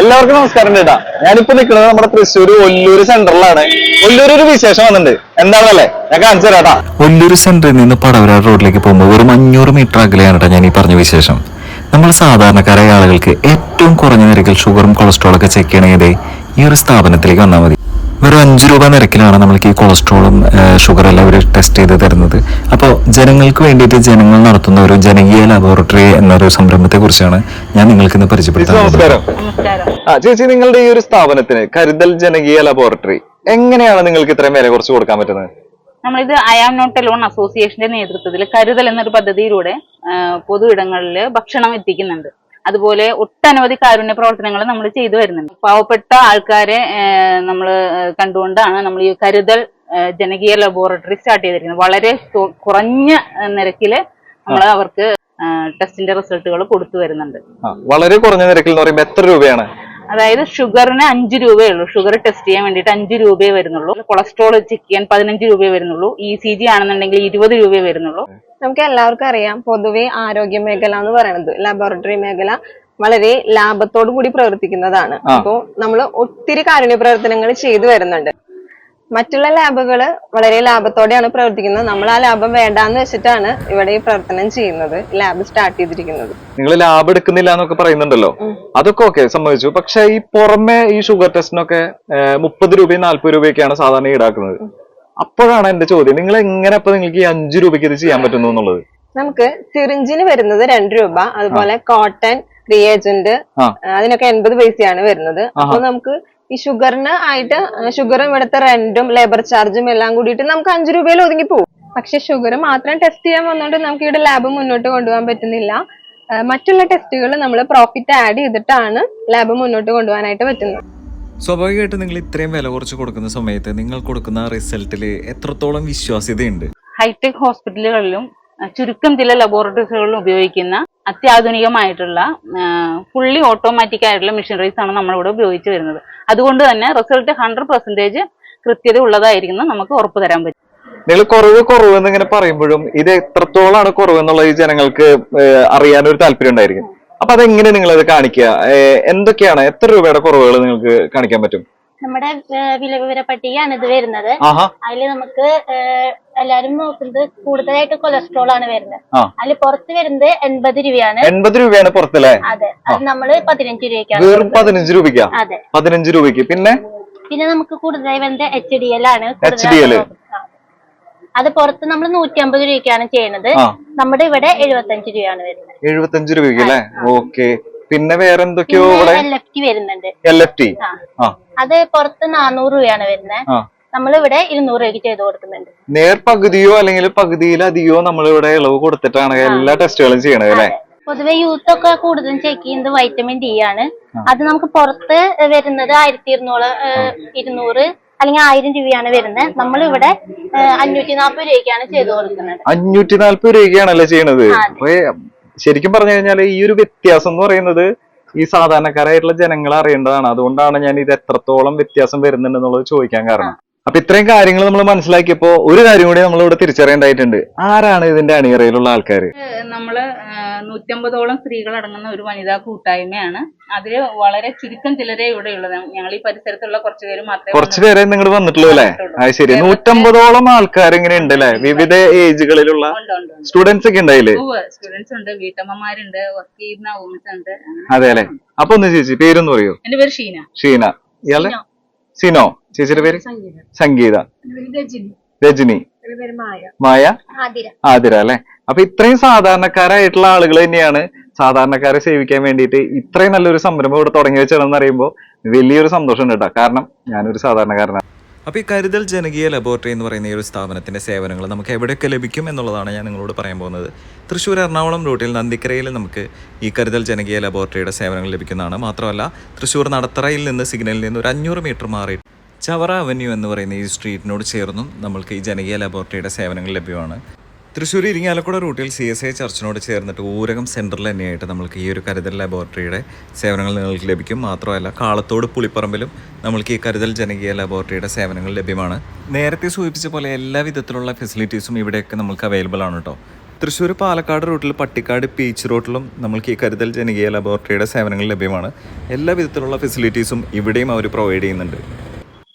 എല്ലാവർക്കും നമസ്കാരം ചേട്ടാ. ഞാനിപ്പോ നിൽക്കുന്നത് നമ്മുടെ തൃശ്ശൂർ ഒല്ലൂർ സെന്ററിലാണ് ഒല്ലൂർ ഒരു വിശേഷം വന്നിട്ടുണ്ട്. എന്താണല്ലേ ഞാൻ കാണിച്ചു തരാട്ടാ ഒല്ലൂർ സെന്ററിൽ നിന്ന് പടവരാട് റോഡിലേക്ക് പോകുമ്പോൾ ഒരു അഞ്ഞൂറ് മീറ്റർ അകലെയാണ് കേട്ടോ ഞാൻ ഈ പറഞ്ഞ വിശേഷം. നമ്മൾ സാധാരണക്കാരായ ആളുകൾക്ക് ഏറ്റവും കുറഞ്ഞ നിരക്കിൽ ഷുഗറും കൊളസ്ട്രോളും ഒക്കെ ചെക്ക് ചെയ്യണമെങ്കിൽ ഈ ഒരു സ്ഥാപനത്തിലേക്ക് വന്നാൽ മതി. വെറും അഞ്ച് രൂപ നിരക്കിലാണ് നമ്മൾക്ക് ഈ കൊളസ്ട്രോളും ഷുഗർ എല്ലാം അവർ ടെസ്റ്റ് ചെയ്ത് തരുന്നത്. അപ്പോൾ ജനങ്ങൾക്ക് വേണ്ടിയിട്ട് ജനങ്ങൾ നടത്തുന്ന ഒരു ജനകീയ ലബോറട്ടറി എന്നൊരു സംരംഭത്തെ കുറിച്ചാണ് ഞാൻ നിങ്ങൾക്ക് ഇന്ന് പരിചയപ്പെടുത്തുന്നത് പരിചയപ്പെടുത്താൻ നമസ്കാരം നമസ്കാരം. ആ ചേച്ചി നിങ്ങളുടെ ഈ ഒരു സ്ഥാപനത്തിന് കരുതൽ ജനകീയ ലബോറട്ടറി എങ്ങനെയാണ് നിങ്ങൾക്ക് ഇത്രയും വില കുറച്ച് കൊടുക്കാൻ പറ്റുന്നത്? നമ്മളിത് ആം നോട്ട് ലോൺ അസോസിയേഷന്റെ നേതൃത്വത്തിൽ കരുതൽ എന്നൊരു പദ്ധതിയിലൂടെ പൊതു ഇടങ്ങളിൽ ഭക്ഷണം എത്തിക്കുന്നുണ്ട്. അതുപോലെ ഒട്ടനവധി കാരുണ്യ പ്രവർത്തനങ്ങൾ നമ്മൾ ചെയ്തു വരുന്നുണ്ട്. പാവപ്പെട്ട ആൾക്കാരെ നമ്മൾ കണ്ടുകൊണ്ടാണ് നമ്മൾ ഈ കരുതൽ ജനകീയ ലബോറട്ടറി സ്റ്റാർട്ട് ചെയ്തിരിക്കുന്നത്. വളരെ കുറഞ്ഞ നിരക്കിൽ നമ്മൾ അവർക്ക് ടെസ്റ്റിന്റെ റിസൾട്ടുകൾ കൊടുത്തു വരുന്നുണ്ട്. വളരെ കുറഞ്ഞ നിരക്കിൽ എന്ന് പറയുമ്പോൾ എത്ര രൂപയാണ്? അതായത് ഷുഗറിന് അഞ്ച് രൂപയേ ഉള്ളൂ. ഷുഗർ ടെസ്റ്റ് ചെയ്യാൻ വേണ്ടിയിട്ട് അഞ്ച് രൂപയെ വരുന്നുള്ളൂ. കൊളസ്ട്രോൾ ചെക്ക് ചെയ്യാൻ പതിനഞ്ച് രൂപയെ വരുന്നുള്ളൂ. ഇ സി ജി ആണെന്നുണ്ടെങ്കിൽ ഇരുപത് രൂപയെ വരുന്നുള്ളൂ. നമുക്ക് എല്ലാവർക്കും അറിയാം പൊതുവെ ആരോഗ്യ മേഖല എന്ന് പറയുന്നത് ലബോറട്ടറി മേഖല വളരെ ലാഭത്തോടു കൂടി പ്രവർത്തിക്കുന്നതാണ്. അപ്പോ അപ്പോൾ നമ്മൾ ഒത്തിരി കാരുണ്യ പ്രവർത്തനങ്ങൾ ചെയ്തു വരുന്നുണ്ട്. മറ്റുള്ള ലാബുകൾ വളരെ ലാഭത്തോടെയാണ് പ്രവർത്തിക്കുന്നത്. നമ്മൾ ആ ലാഭം വേണ്ടാന്ന് വെച്ചിട്ടാണ് ഇവിടെ ഈ പ്രവർത്തനം ചെയ്യുന്നത്. ലാബ് സ്റ്റാർട്ട് ചെയ്തിരിക്കുന്നത്. നിങ്ങൾ ലാബ് എടുക്കുന്നില്ല എന്നൊക്കെ പറയുന്നുണ്ടല്ലോ. അതൊക്കെ ഓക്കെ സമ്മതിച്ചു. പക്ഷെ ഈ പുറമെ ഈ ഷുഗർ ടെസ്റ്റിനൊക്കെ മുപ്പത് രൂപയും നാല്പത് രൂപയൊക്കെയാണ് സാധാരണ ഈടാക്കുന്നത്. അപ്പോഴാണ് എന്റെ ചോദ്യം. നിങ്ങൾ എങ്ങനെ അപ്പൊ നിങ്ങൾക്ക് ഈ അഞ്ചു രൂപയ്ക്ക് ഇത് ചെയ്യാൻ പറ്റുന്നു എന്നുള്ളത്? നമുക്ക് സിറിഞ്ചിന് വരുന്നത് രണ്ട് രൂപ അതുപോലെ കോട്ടൺ റിയേജന്റ് അതിനൊക്കെ എൺപത് പൈസയാണ് വരുന്നത്. അപ്പൊ നമുക്ക് ഈ ഷുഗറിന് ആയിട്ട് ഷുഗറും ഇവിടുത്തെ റെന്റും ലേബർ ചാർജും എല്ലാം കൂടിയിട്ട് നമുക്ക് അഞ്ചു രൂപയിൽ ഒതുങ്ങി പോകും പക്ഷെ ഷുഗർ മാത്രം ടെസ്റ്റ് ചെയ്യാൻ വന്നുകൊണ്ട് നമുക്ക് ഇവിടെ ലാബ് മുന്നോട്ട് കൊണ്ടുപോകാൻ പറ്റുന്നില്ല. മറ്റുള്ള ടെസ്റ്റുകൾ നമ്മൾ പ്രോഫിറ്റ് ആഡ് ചെയ്തിട്ടാണ് ലാബ് മുന്നോട്ട് കൊണ്ടുപോകാനായിട്ട് പറ്റുന്നത്. സ്വാഭാവികമായിട്ട് നിങ്ങൾ ഇത്രയും വില കുറച്ച് കൊടുക്കുന്ന സമയത്ത് നിങ്ങൾ കൊടുക്കുന്ന റിസൾട്ടിൽ എത്രത്തോളം വിശ്വാസ്യതയുണ്ട്? ഹൈടെക് ഹോസ്പിറ്റലുകളിലും ചുരുക്കം ചില ലബോറട്ടറീസുകളിലും ഉപയോഗിക്കുന്ന അത്യാധുനികമായിട്ടുള്ള ഫുള്ളി ഓട്ടോമാറ്റിക് ആയിട്ടുള്ള മെഷീനറീസ് ആണ് നമ്മളിവിടെ ഉപയോഗിച്ച് വരുന്നത്. അതുകൊണ്ട് തന്നെ റിസൾട്ട് ഹൺഡ്രഡ് പെർസെന്റേജ് കൃത്യത ഉള്ളതായിരിക്കുന്നു നമുക്ക് ഉറപ്പ് തരാൻ പറ്റും. നിങ്ങൾ കുറവ് കുറവ് എന്നിങ്ങനെ പറയുമ്പോഴും ഇത് എത്രത്തോളാണ് കുറവ് എന്നുള്ളത് ഈ ജനങ്ങൾക്ക് അറിയാനൊരു താല്പര്യം ഉണ്ടായിരിക്കും. അപ്പൊ അതെങ്ങനെ നിങ്ങൾ അത് കാണിക്കുക? എന്തൊക്കെയാണ്? എത്ര രൂപയുടെ കുറവുകൾ നിങ്ങൾക്ക് കാണിക്കാൻ പറ്റും? നമ്മുടെ വില വിവര പട്ടികയാണ് ഇത് വരുന്നത്. അതിൽ അതിൽ നമുക്ക് എല്ലാരും നോക്കുന്നത് കൂടുതലായിട്ട് കൊളസ്ട്രോൾ ആണ് വരുന്നത്. അതിൽ പുറത്ത് വരുന്നത് എൺപത് രൂപയാണ്. എൺപത് രൂപയാണ് പുറത്തല്ലേ അതെ. അത് നമ്മൾ പതിനഞ്ച് രൂപയ്ക്കാണ് വെറും. പതിനഞ്ച് രൂപയ്ക്ക്? അതെ. പതിനഞ്ച് രൂപയ്ക്ക്. പിന്നെ? പിന്നെ നമുക്ക് കൂടുതലായി വരുന്നത് എച്ച് ഡി എൽ ആണ്. എച്ച് ഡി ആ. അത് പുറത്ത് നമ്മൾ നൂറ്റി അമ്പത് രൂപയ്ക്കാണ് ചെയ്യുന്നത്. നമ്മുടെ ഇവിടെ എഴുപത്തഞ്ച് രൂപയാണ് വരുന്നത്. എഴുപത്തഞ്ച് രൂപയ്ക്ക് അല്ലേ? ഓക്കെ. പിന്നെ വേറെ എന്തൊക്കെയോ ഇവിടെ? എൽ എഫ് ടി വരുന്നുണ്ട്. എൽ എഫ് ടി അത് പുറത്ത് നാനൂറ് രൂപയാണ് വരുന്നത്. നമ്മളിവിടെ ഇരുന്നൂറ് രൂപയ്ക്ക് ചെയ്ത് കൊടുക്കുന്നുണ്ട്. നേർ പകുതിയോ അല്ലെങ്കിൽ പകുതിയിലധികോ നമ്മളിവിടെ ഇളവ് കൊടുത്തിട്ടാണ് എല്ലാ ടെസ്റ്റുകളും ചെയ്യണത് അല്ലേ? പൊതുവെ യൂത്ത് ഒക്കെ കൂടുതലും ചെക്ക് ചെയ്യുന്നത് വൈറ്റമിൻ ഡി ആണ്. അത് നമുക്ക് പുറത്ത് വരുന്നത് ആയിരത്തി ഇരുന്നൂറ് ഇരുന്നൂറ് അല്ലെങ്കിൽ ആയിരം രൂപയാണ് വരുന്നത്. നമ്മൾ ഇവിടെ അഞ്ഞൂറ്റി നാൽപ്പത് രൂപയ്ക്കാണ് ചെയ്തു കൊടുക്കുന്നത്. അഞ്ഞൂറ്റി നാല്പത് രൂപയ്ക്കാണല്ലേ ചെയ്യണത്? ശരിക്കും പറഞ്ഞു കഴിഞ്ഞാൽ ഈ ഒരു വ്യത്യാസം എന്ന് പറയുന്നത് ഈ സാധാരണക്കാരായിട്ടുള്ള ജനങ്ങൾ അറിയേണ്ടതാണ്. അതുകൊണ്ടാണ് ഞാൻ ഇത് എത്രത്തോളം വ്യത്യാസം വരുന്നുണ്ടെന്നുള്ളത് ചോദിക്കാൻ കാരണം. അപ്പൊ ഇത്രയും കാര്യങ്ങൾ നമ്മൾ മനസ്സിലാക്കിയപ്പോ ഒരു കാര്യം കൂടി നമ്മൾ ഇവിടെ തിരിച്ചറിയേണ്ടതായിട്ടുണ്ട്. ആരാണ് ഇതിന്റെ അണിയറയിലുള്ള ആൾക്കാർ നമ്മൾ നൂറ്റമ്പതോളം സ്ത്രീകൾ അടങ്ങുന്ന ഒരു വനിതാ കൂട്ടായ്മയാണ്. അതിൽ വളരെ ചുരുക്കം ചിലരെ ഇവിടെ ഉള്ളത് ഞങ്ങൾ ഈ പരിസരത്തുള്ള കുറച്ചു പേര് മാത്രമേ കുറച്ച് പേരെ നിങ്ങൾ വന്നിട്ടുള്ളൂ അല്ലേ? അത് ശരി. നൂറ്റമ്പതോളം ആൾക്കാർ ഇങ്ങനെ ഉണ്ട്. അല്ലേ വിവിധ ഏജുകളിലുള്ള സ്റ്റുഡൻസ് ഒക്കെ ഉണ്ടായില്ലേ സ്റ്റുഡൻസ് ഉണ്ട് വീട്ടമ്മമാരുണ്ട് വർക്ക് ചെയ്യുന്ന വുമൻസ് ഉണ്ട്. അതെ അല്ലെ? അപ്പൊ ഒന്ന് ചേച്ചി പേരൊന്ന് പറയൂ. എന്റെ പേര് ഷീന. ഷീന. ഇയാളെ? സിനോ ചേച്ചിയുടെ പേര്? സംഗീത. രജനി. മായ. ആതിര. അല്ലെ? അപ്പൊ ഇത്രയും സാധാരണക്കാരായിട്ടുള്ള ആളുകൾ തന്നെയാണ് സാധാരണക്കാരെ സേവിക്കാൻ വേണ്ടിയിട്ട് ഇത്രയും നല്ലൊരു സംരംഭം ഇവിടെ തുടങ്ങി വെച്ചതെന്ന് അറിയുമ്പോൾ വലിയൊരു സന്തോഷമുണ്ട് കേട്ടോ. കാരണം ഞാനൊരു സാധാരണക്കാരനാണ്. അപ്പോൾ ഈ കരുതൽ ജനകീയ ലബോറട്ടറി എന്ന് പറയുന്ന ഈ ഒരു സ്ഥാപനത്തിന്റെ സേവനങ്ങൾ നമുക്ക് എവിടെയൊക്കെ ലഭിക്കും എന്നുള്ളതാണ് ഞാൻ നിങ്ങളോട് പറയാൻ പോകുന്നത്. തൃശ്ശൂർ എറണാകുളം റൂട്ടിൽ നന്ദിക്കരയിൽ നമുക്ക് ഈ കരുതൽ ജനകീയ ലബോറട്ടറിയുടെ സേവനങ്ങൾ ലഭിക്കുന്നതാണ്. മാത്രമല്ല തൃശ്ശൂർ നടത്തറയിൽ നിന്ന് സിഗ്നലിൽ നിന്ന് ഒരു അഞ്ഞൂറ് മീറ്റർ മാറി ചവറ അവന്യൂ എന്ന് പറയുന്ന ഈ സ്ട്രീറ്റിനോട് ചേർന്നും നമ്മൾക്ക് ഈ ജനകീയ ലബോറട്ടറിയുടെ സേവനങ്ങൾ ലഭ്യമാണ്. തൃശ്ശൂർ ഇരിങ്ങാലക്കുട റൂട്ടിൽ സി എസ് ഐ ചർച്ചിനോട് ചേർന്നിട്ട് ഊരകം സെന്ററിൽ തന്നെയായിട്ട് നമ്മൾക്ക് ഈ ഒരു കരുതൽ ലബോറട്ടറിയുടെ സേവനങ്ങൾ നിങ്ങൾക്ക് ലഭിക്കും. മാത്രമല്ല കാളത്തോട് പുളിപ്പറമ്പിലും നമ്മൾക്ക് ഈ കരുതൽ ജനകീയ ലബോറട്ടറിയുടെ സേവനങ്ങൾ ലഭ്യമാണ്. നേരത്തെ സൂചിപ്പിച്ച പോലെ എല്ലാ വിധത്തിലുള്ള ഫെസിലിറ്റീസും ഇവിടെയൊക്കെ നമുക്ക് അവൈലബിൾ ആണ് കേട്ടോ തൃശ്ശൂർ പാലക്കാട് റൂട്ടിൽ പട്ടിക്കാട് ബീച്ച് റോട്ടിലും നമ്മൾക്ക് ഈ കരുതൽ ജനകീയ ലബോറട്ടറിയുടെ സേവനങ്ങൾ ലഭ്യമാണ്. എല്ലാ വിധത്തിലുള്ള ഫെസിലിറ്റീസും ഇവിടെയും അവർ പ്രൊവൈഡ് ചെയ്യുന്നുണ്ട്.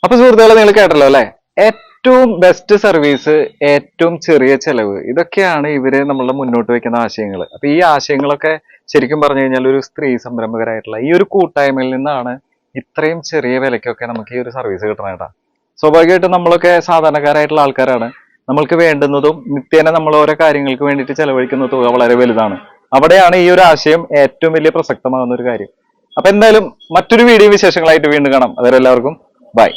അപ്പൊ സുഹൃത്തുക്കളെ നിങ്ങൾ കേട്ടല്ലോ അല്ലെ? ഏറ്റവും ബെസ്റ്റ് സർവീസ് ഏറ്റവും ചെറിയ ചെലവ് ഇതൊക്കെയാണ് ഇവർ നമ്മളുടെ മുന്നോട്ട് വെക്കുന്ന ആശയങ്ങൾ അപ്പൊ ഈ ആശയങ്ങളൊക്കെ ശരിക്കും പറഞ്ഞു കഴിഞ്ഞാൽ ഒരു സ്ത്രീ സംരംഭകരായിട്ടുള്ള ഈ ഒരു കൂട്ടായ്മയിൽ നിന്നാണ് ഇത്രയും ചെറിയ വിലയ്ക്കൊക്കെ നമുക്ക് ഈ ഒരു സർവീസ് കിട്ടണം കേട്ടാ. സ്വാഭാവികമായിട്ടും നമ്മളൊക്കെ സാധാരണക്കാരായിട്ടുള്ള ആൾക്കാരാണ്. നമ്മൾക്ക് വേണ്ടുന്നതും നിത്യേന നമ്മൾ ഓരോ കാര്യങ്ങൾക്ക് വേണ്ടിയിട്ട് ചെലവഴിക്കുന്ന തുക വളരെ വലുതാണ്. അവിടെയാണ് ഈ ഒരു ആശയം ഏറ്റവും വലിയ പ്രസക്തമാകുന്ന ഒരു കാര്യം. അപ്പൊ എന്തായാലും മറ്റൊരു വീഡിയോ വിശേഷങ്ങളായിട്ട് വീണ്ടും കാണാം. അതുവരെ എല്ലാവർക്കും ബൈ.